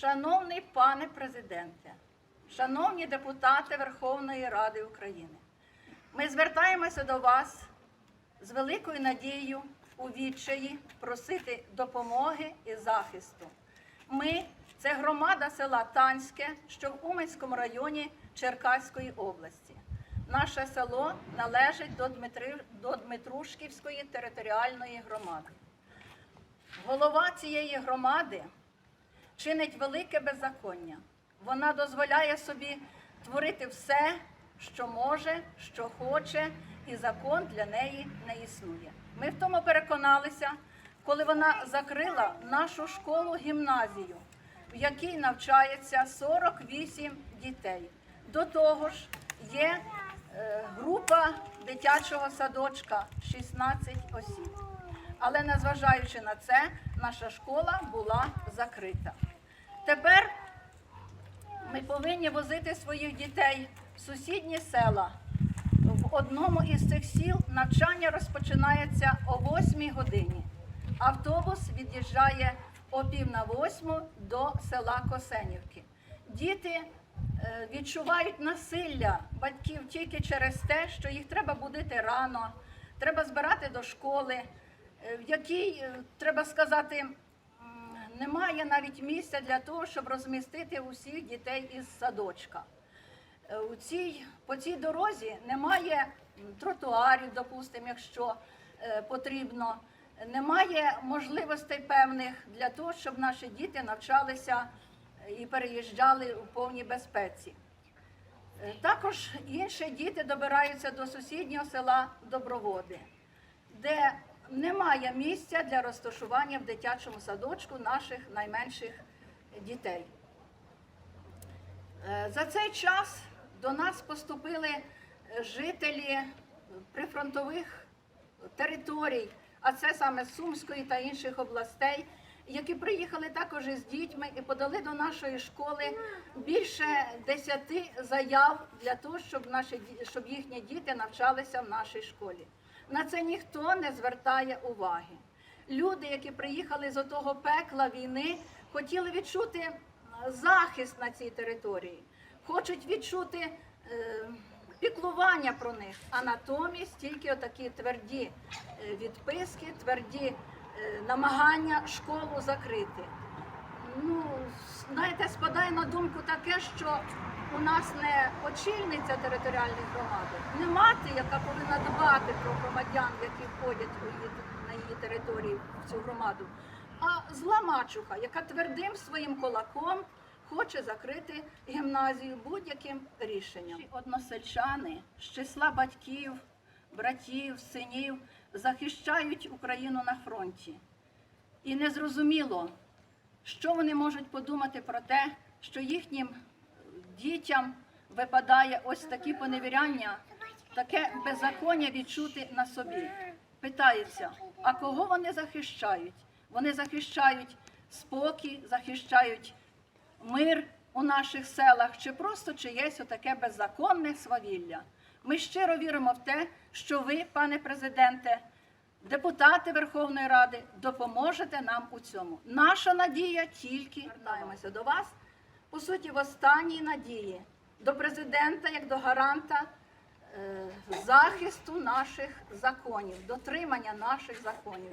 Шановний пане президенте, шановні депутати Верховної Ради України, ми звертаємося до вас з великою надією у відчаї просити допомоги і захисту. Ми це громада села Танське, що в Уманському районі Черкаської області. Наше село належить до, Дмитри... до Дмитрушківської територіальної громади. Голова цієї громади чинить велике беззаконня. Вона дозволяє собі творити все, що може, що хоче, і закон для неї не існує. Ми в тому переконалися, коли вона закрила нашу школу гімназію, в якій навчається 48 дітей. До того ж, є е, група дитячого садочка 16 осіб. Але незважаючи на це, наша школа була закрита. Тепер ми повинні возити своїх дітей в сусідні села. В одному із цих сіл навчання розпочинається о 8 годині. Автобус від'їжджає о пів на восьму до села Косенівки. Діти е, відчувають насилля батьків тільки через те, що їх треба будити рано, треба збирати до школи, е, в якій, е, треба сказати, немає навіть місця для того, щоб розмістити усіх дітей із садочка. Е, У цій, по цій дорозі немає тротуарів, допустимо, якщо е, потрібно. Немає можливостей певних для того, щоб наші діти навчалися е, і переїжджали у повній безпеці. Також інші діти добираються до сусіднього села Доброводи, де немає місця для розташування в дитячому садочку наших найменших дітей. Е, За цей час до нас поступили жителі прифронтових територій, а це саме Сумської та інших областей, які приїхали також із дітьми і подали до нашої школи більше десяти заяв для того, щоб наші щоб їхні діти навчалися в нашій школі. На це ніхто не звертає уваги. Люди, які приїхали з отого пекла війни, хотіли відчути е, захист на цій території, хочуть відчути е, піклування про них, а натомість тільки отакі тверді е, відписки, тверді е, намагання школу закрити. Ну, знаєте, спадає на думку таке, що у нас не очільниця територіальної громади, не мати, яка повинна дбати про громадян, які входять у її, на її території в цю громаду, а зла мачуха, яка твердим своїм кулаком хоче закрити гімназію будь-яким рішенням. Односельчани з числа батьків, братів, синів захищають Україну на фронті. І незрозуміло, що вони можуть подумати про те, що їхнім дітям випадає ось такі поневіряння, таке беззаконня відчути на собі. Питається, а кого вони захищають? Вони захищають спокій, захищають мир у наших селах, чи просто чиєсь отаке беззаконне свавілля. Ми щиро віримо в те, що ви, пане президенте, депутати Верховної Ради, допоможете нам у цьому. Наша надія тільки вертаємося до вас, по суті, в останній надії до президента як до гаранта е, захисту наших законів, дотримання наших законів.